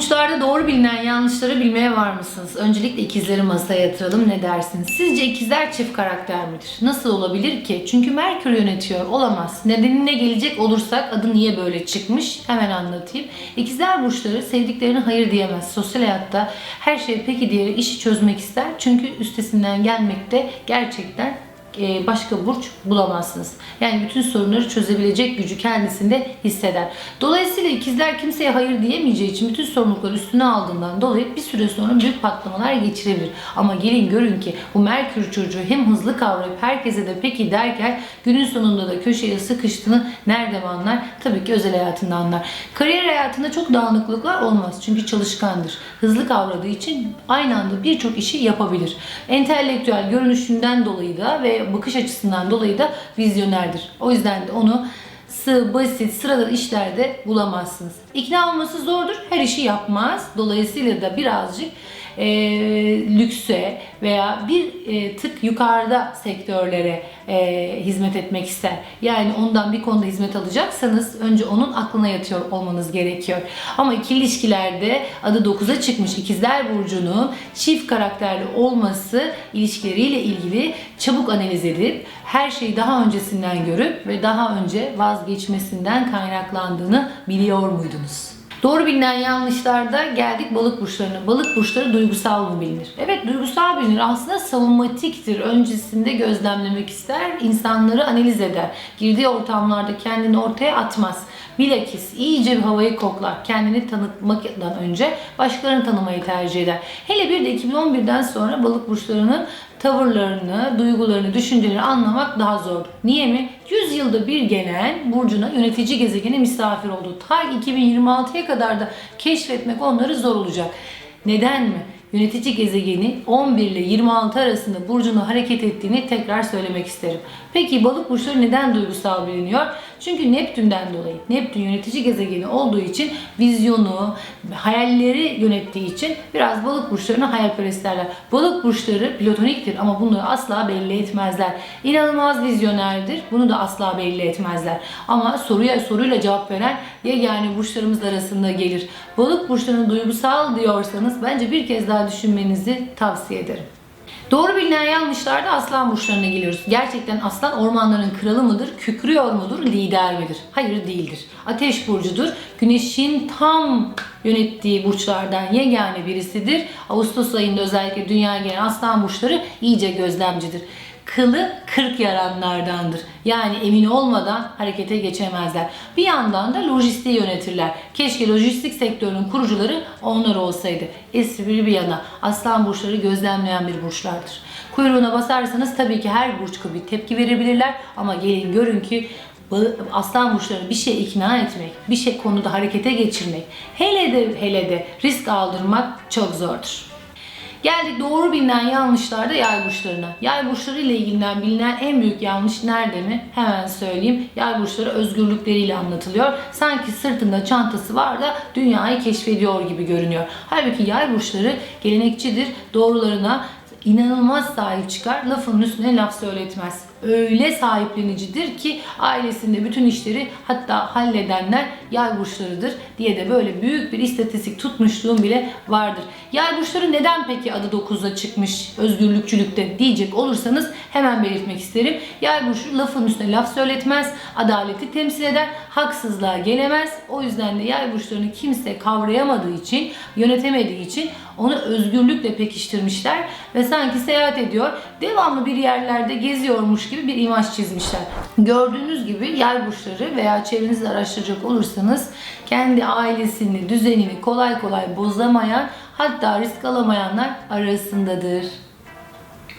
Burçlarda doğru bilinen yanlışları bilmeye var mısınız? Öncelikle ikizleri masaya yatıralım ne dersiniz? Sizce ikizler çift karakter midir? Nasıl olabilir ki? Çünkü Merkür yönetiyor. Olamaz. Nedenine gelecek olursak adı niye böyle çıkmış? Hemen anlatayım. İkizler burçları sevdiklerine hayır diyemez. Sosyal hayatta her şey peki diyerek işi çözmek ister. Çünkü üstesinden gelmekte gerçekten başka burç bulamazsınız. Yani bütün sorunları çözebilecek gücü kendisinde hisseder. Dolayısıyla ikizler kimseye hayır diyemeyeceği için bütün sorumlulukları üstüne aldığından dolayı bir süre sonra büyük patlamalar geçirebilir. Ama gelin görün ki bu Merkür çocuğu hem hızlı kavrayıp herkese de peki derken günün sonunda da köşeye sıkıştığını nerede anlar? Tabii ki özel hayatında anlar. Kariyer hayatında çok dağınıklıklar olmaz. Çünkü çalışkandır. Hızlı kavradığı için aynı anda birçok işi yapabilir. Entelektüel görünüşünden dolayı da ve bakış açısından dolayı da vizyonerdir. O yüzden de onu sığ, basit, sıradan işlerde bulamazsınız. İkna olması zordur. Her işi yapmaz. Dolayısıyla da birazcık e, lükse veya bir e, tık yukarıda sektörlere e, hizmet etmek ister. Yani ondan bir konuda hizmet alacaksanız önce onun aklına yatıyor olmanız gerekiyor. Ama ikili ilişkilerde adı 9'a çıkmış ikizler burcunun çift karakterli olması ilişkileriyle ilgili çabuk analiz edip her şeyi daha öncesinden görüp ve daha önce vazgeçmesinden kaynaklandığını biliyor muydunuz? Doğru bilinen yanlışlarda geldik balık burçlarına. Balık burçları duygusal mı bilinir? Evet duygusal bilinir. Aslında savunmatiktir. Öncesinde gözlemlemek ister, insanları analiz eder. Girdiği ortamlarda kendini ortaya atmaz. Bilakis iyice bir havayı koklar. Kendini tanıtmaktan önce başkalarını tanımayı tercih eder. Hele bir de 2011'den sonra balık burçlarının tavırlarını, duygularını, düşüncelerini anlamak daha zor. Niye mi? 100 yılda bir gelen burcuna yönetici gezegene misafir oldu. Ta 2026'ya kadar da keşfetmek onları zor olacak. Neden mi? Yönetici gezegeni 11 ile 26 arasında burcunu hareket ettiğini tekrar söylemek isterim. Peki balık burçları neden duygusal biliniyor? Çünkü Neptün'den dolayı. Neptün yönetici gezegeni olduğu için vizyonu, hayalleri yönettiği için biraz balık burçlarına hayalperest derler. Balık burçları platoniktir ama bunları asla belli etmezler. İnanılmaz vizyonerdir. Bunu da asla belli etmezler. Ama soruya soruyla cevap veren yegane burçlarımız arasında gelir. Balık burçlarını duygusal diyorsanız bence bir kez daha düşünmenizi tavsiye ederim. Doğru bilinen yanlışlarda aslan burçlarına geliyoruz. Gerçekten aslan ormanların kralı mıdır, kükrüyor mudur, lider midir? Hayır değildir. Ateş burcudur. Güneşin tam yönettiği burçlardan yegane birisidir. Ağustos ayında özellikle dünya gelen aslan burçları iyice gözlemcidir kılı kırk yaranlardandır. Yani emin olmadan harekete geçemezler. Bir yandan da lojistiği yönetirler. Keşke lojistik sektörünün kurucuları onlar olsaydı. Espri bir yana aslan burçları gözlemleyen bir burçlardır. Kuyruğuna basarsanız tabii ki her burç gibi tepki verebilirler ama gelin görün ki aslan burçları bir şey ikna etmek, bir şey konuda harekete geçirmek, hele de hele de risk aldırmak çok zordur. Geldik doğru bilinen yanlışlarda yay burçlarına. Yay burçları ile ilgilenen bilinen en büyük yanlış nerede mi? Hemen söyleyeyim. Yay burçları özgürlükleriyle anlatılıyor. Sanki sırtında çantası var da dünyayı keşfediyor gibi görünüyor. Halbuki yay burçları gelenekçidir. Doğrularına inanılmaz sahip çıkar. Lafın üstüne laf söyletmez. Öyle sahiplenicidir ki ailesinde bütün işleri hatta halledenler yay burçlarıdır diye de böyle büyük bir istatistik tutmuşluğum bile vardır. Yay burçları neden peki adı 9'a çıkmış özgürlükçülükte diyecek olursanız hemen belirtmek isterim. Yay burcu lafın üstüne laf söyletmez, adaleti temsil eder, haksızlığa gelemez. O yüzden de yay burçlarını kimse kavrayamadığı için, yönetemediği için onu özgürlükle pekiştirmişler ve sanki seyahat ediyor, devamlı bir yerlerde geziyormuş gibi bir imaj çizmişler. Gördüğünüz gibi yay burçları veya çevrenizde araştıracak olursanız kendi ailesini, düzenini kolay kolay bozamayan hatta risk alamayanlar arasındadır.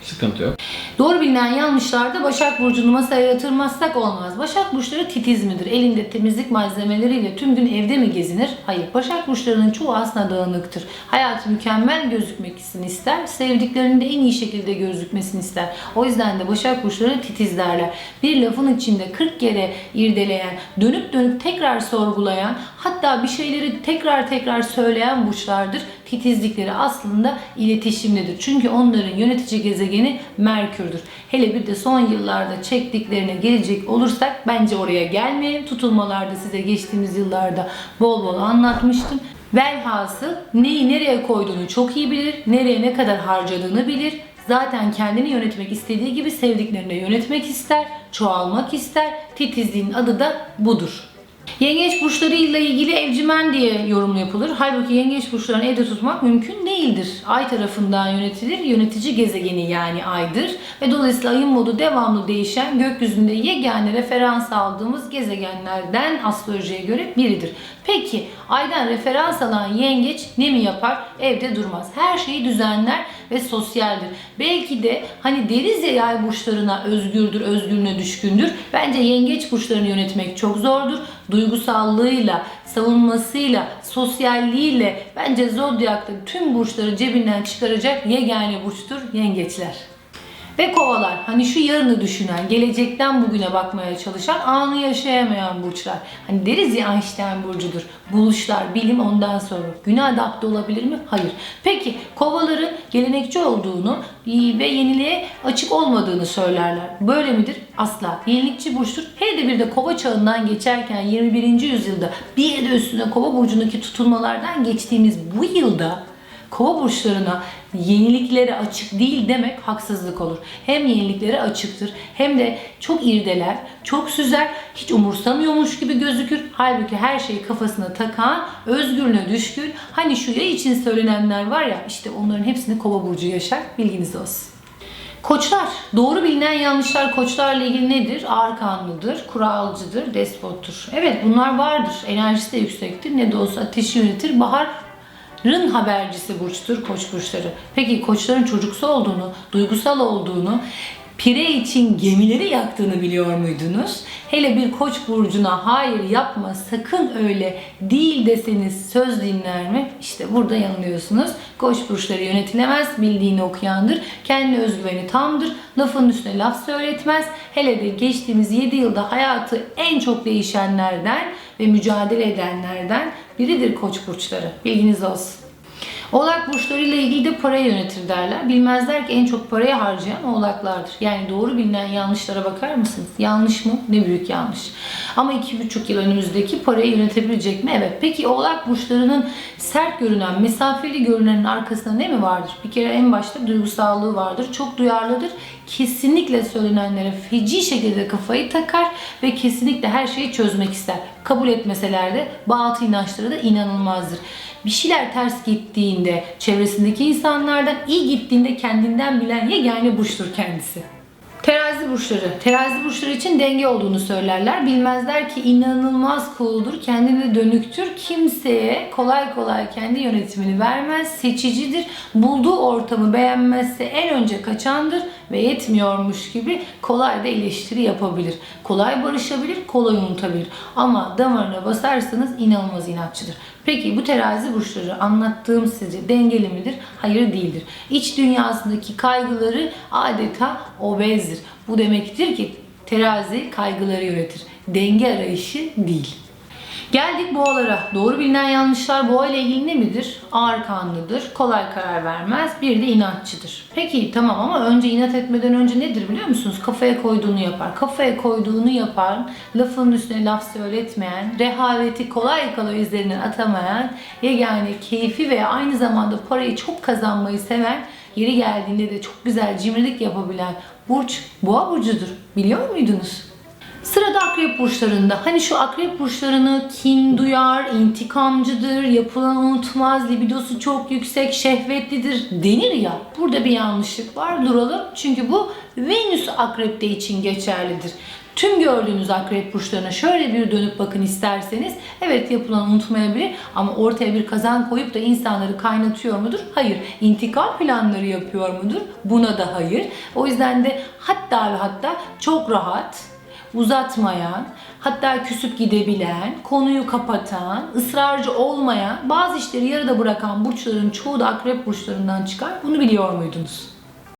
Sıkıntı yok. Doğru bilinen yanlışlarda Başak Burcu'nu masaya yatırmazsak olmaz. Başak Burçları titiz midir? Elinde temizlik malzemeleriyle tüm gün evde mi gezinir? Hayır. Başak Burçlarının çoğu aslında dağınıktır. Hayatı mükemmel gözükmesini ister. Sevdiklerinin de en iyi şekilde gözükmesini ister. O yüzden de Başak Burçları titiz derler. Bir lafın içinde 40 kere irdeleyen, dönüp dönüp tekrar sorgulayan, hatta bir şeyleri tekrar tekrar söyleyen burçlardır. Titizlikleri aslında iletişimdedir. Çünkü onların yönetici gezegeni Merkür'dür. Hele bir de son yıllarda çektiklerine gelecek olursak bence oraya gelmeyelim. Tutulmalarda size geçtiğimiz yıllarda bol bol anlatmıştım. Velhasıl neyi nereye koyduğunu çok iyi bilir, nereye ne kadar harcadığını bilir. Zaten kendini yönetmek istediği gibi sevdiklerini de yönetmek ister, çoğalmak ister. Titizliğin adı da budur. Yengeç burçlarıyla ilgili evcimen diye yorum yapılır. Halbuki yengeç burçlarını evde tutmak mümkün değildir. Ay tarafından yönetilir. Yönetici gezegeni yani aydır. Ve dolayısıyla ayın modu devamlı değişen gökyüzünde yegane referans aldığımız gezegenlerden astrolojiye göre biridir. Peki aydan referans alan yengeç ne mi yapar? Evde durmaz. Her şeyi düzenler ve sosyaldir. Belki de hani deriz ya yay burçlarına özgürdür, özgürlüğüne düşkündür. Bence yengeç burçlarını yönetmek çok zordur. Duygusallığıyla, savunmasıyla, sosyalliğiyle bence zodyakta tüm burçları cebinden çıkaracak yegane burçtur yengeçler. Ve kovalar hani şu yarını düşünen, gelecekten bugüne bakmaya çalışan, anı yaşayamayan burçlar. Hani deriz ya Einstein burcudur. Buluşlar, bilim ondan sonra. Güne adapte olabilir mi? Hayır. Peki kovaların gelenekçi olduğunu ve yeniliğe açık olmadığını söylerler. Böyle midir? Asla. Yenilikçi burçtur. Hele de bir de kova çağından geçerken 21. yüzyılda bir de üstüne kova burcundaki tutulmalardan geçtiğimiz bu yılda Kova burçlarına yeniliklere açık değil demek haksızlık olur. Hem yeniliklere açıktır hem de çok irdeler, çok süzer, hiç umursamıyormuş gibi gözükür. Halbuki her şeyi kafasına takan, özgürlüğüne düşkün. Hani şu yay için söylenenler var ya işte onların hepsini kova burcu yaşar. Bilginiz olsun. Koçlar. Doğru bilinen yanlışlar koçlarla ilgili nedir? Ağır kanlıdır, kuralcıdır, despottur. Evet bunlar vardır. Enerjisi de yüksektir. Ne de olsa ateşi yönetir. Bahar Rın habercisi burçtur koç burçları. Peki koçların çocuksu olduğunu, duygusal olduğunu, pire için gemileri yaktığını biliyor muydunuz? Hele bir koç burcuna hayır yapma sakın öyle değil deseniz söz dinler mi? İşte burada yanılıyorsunuz. Koç burçları yönetilemez, bildiğini okuyandır. Kendi özgüveni tamdır. Lafın üstüne laf söyletmez. Hele de geçtiğimiz 7 yılda hayatı en çok değişenlerden ve mücadele edenlerden biridir koç burçları. Bilginiz olsun. Oğlak burçlarıyla ilgili de parayı yönetir derler. Bilmezler ki en çok parayı harcayan oğlaklardır. Yani doğru bilinen yanlışlara bakar mısınız? Yanlış mı? Ne büyük yanlış. Ama iki buçuk yıl önümüzdeki parayı yönetebilecek mi? Evet. Peki oğlak burçlarının sert görünen, mesafeli görünenin arkasında ne mi vardır? Bir kere en başta duygusallığı vardır. Çok duyarlıdır. Kesinlikle söylenenlere feci şekilde kafayı takar ve kesinlikle her şeyi çözmek ister. Kabul etmeseler de batı inançları da inanılmazdır bir şeyler ters gittiğinde çevresindeki insanlardan iyi gittiğinde kendinden bilen yegane burçtur kendisi. Terazi burçları. Terazi burçları için denge olduğunu söylerler. Bilmezler ki inanılmaz cool'dur, kendine dönüktür. Kimseye kolay kolay kendi yönetimini vermez, seçicidir. Bulduğu ortamı beğenmezse en önce kaçandır ve yetmiyormuş gibi kolay da eleştiri yapabilir. Kolay barışabilir, kolay unutabilir. Ama damarına basarsanız inanılmaz inatçıdır. Peki bu terazi burçları anlattığım sizce dengeli midir? Hayır değildir. İç dünyasındaki kaygıları adeta obezdir. Bu demektir ki terazi kaygıları yönetir. Denge arayışı değil. Geldik boğalara. Doğru bilinen yanlışlar boğa ile ilgili ne midir? Ağır kanlıdır, kolay karar vermez, bir de inatçıdır. Peki tamam ama önce inat etmeden önce nedir biliyor musunuz? Kafaya koyduğunu yapar. Kafaya koyduğunu yapar, lafın üstüne laf söyletmeyen, rehaveti kolay kolay üzerinden atamayan, yegane keyfi ve aynı zamanda parayı çok kazanmayı seven, yeri geldiğinde de çok güzel cimrilik yapabilen burç boğa burcudur. Biliyor muydunuz? Sırada akrep burçlarında. Hani şu akrep burçlarını kin duyar, intikamcıdır, yapılan unutmaz, libidosu çok yüksek, şehvetlidir denir ya. Burada bir yanlışlık var duralım. Çünkü bu Venüs akrepte için geçerlidir. Tüm gördüğünüz akrep burçlarına şöyle bir dönüp bakın isterseniz evet yapılan unutmayabilir ama ortaya bir kazan koyup da insanları kaynatıyor mudur? Hayır. İntikam planları yapıyor mudur? Buna da hayır. O yüzden de hatta ve hatta çok rahat, uzatmayan, hatta küsüp gidebilen, konuyu kapatan, ısrarcı olmayan, bazı işleri yarıda bırakan burçların çoğu da akrep burçlarından çıkar. Bunu biliyor muydunuz?